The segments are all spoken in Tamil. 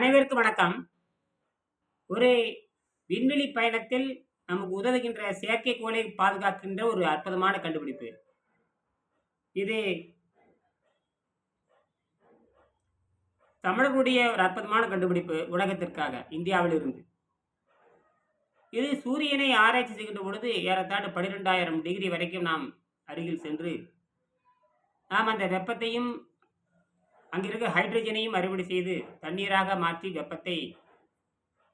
அனைவருக்கும் வணக்கம். ஒரு விண்வெளி பயணத்தில் நமக்கு உதவுகின்ற செயற்கைக்கோளை பாதுகாக்கின்ற ஒரு அற்புதமான கண்டுபிடிப்பு. இது தமிழர்களுடைய ஒரு அற்புதமான கண்டுபிடிப்பு உலகத்திற்காக இந்தியாவில் இருந்து இது சூரியனை ஆராய்ச்சி செய்கின்ற பொழுது ஏறத்தாழ பன்னிரெண்டாயிரம் டிகிரி வரைக்கும் நாம் அருகில் சென்று நாம் அந்த வெப்பத்தையும் அங்கிருக்க ஹைட்ரஜனையும் அறுவடை செய்து தண்ணீராக மாற்றி வெப்பத்தை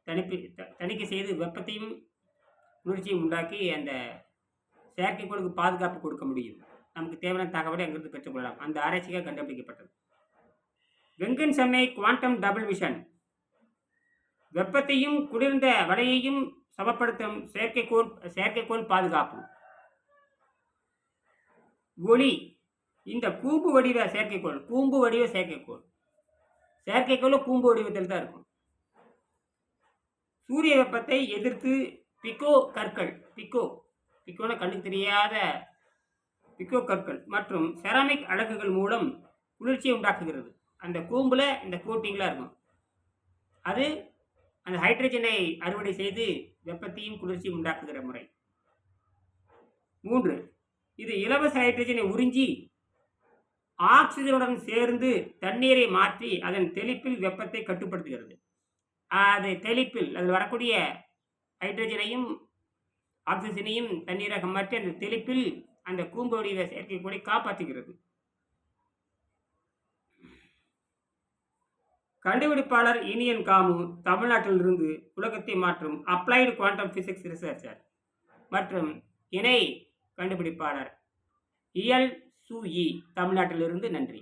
தணிப்பு த- தணிக்கை செய்து வெப்பத்தையும் குளிர்ச்சியும் உண்டாக்கி அந்த செயற்கைக்கோளுக்கு பாதுகாப்பு கொடுக்க முடியும். நமக்கு தேவையான தகவலை அங்கிருந்து பெற்றுக்கொள்ளலாம் அந்த ஆராய்ச்சிக்காக கண்டுபிடிக்கப்பட்டது. வெங்கன் செம்மை குவாண்டம் டபுள் விஷன் வெப்பத்தையும் குளிர்ந்த வலையையும் சமப்படுத்தும் செயற்கைக்கோள் செயற்கைக்கோள் பாதுகாப்பு. ஒளி இந்த கூம்பு வடிவ செயற்கைக்கோள் கூம்பு வடிவ செயற்கைக்கோள். செயற்கைக்கோளும் கூம்பு வடிவத்தில் தான் இருக்கும். சூரிய வெப்பத்தை எதிர்த்து பிக்கோ கற்கள் பிக்கோ பிக்கோன கண்ணுக்கு தெரியாத பிக்கோ கற்கள் மற்றும் செராமிக் அழகுகள் மூலம் குளிர்ச்சியை உண்டாக்குகிறது. அந்த கூம்பில் இந்த கோட்டிங்லாம் இருக்கும். அது அந்த ஹைட்ரஜனை அறுவடை செய்து வெப்பத்தையும் குளிர்ச்சியும் உண்டாக்குகிற முறை. மூன்று இது இலவச ஹைட்ரஜனை உறிஞ்சி ஆக்சிஜனுடன் சேர்ந்து தண்ணீரை மாற்றி அதன் தெளிப்பில் வெப்பத்தை கட்டுப்படுத்துகிறது. அது தெளிப்பில் அதில் வரக்கூடிய ஹைட்ரஜனையும் ஆக்சிஜனையும் தண்ணீராக மாற்றி அந்த தெளிப்பில் அந்த கூம்போடைய செயற்கைக்கோளை காப்பாற்றுகிறது. கண்டுபிடிப்பாளர் இனியன் காமு தமிழ்நாட்டிலிருந்து உலகத்தை மாற்றும் அப்ளைடு குவாண்டம் பிசிக்ஸ் ரிசர்ச்சர் மற்றும் இணை கண்டுபிடிப்பாளர் இயல் சு இ தமிழ்நாட்டிலிருந்து நன்றி.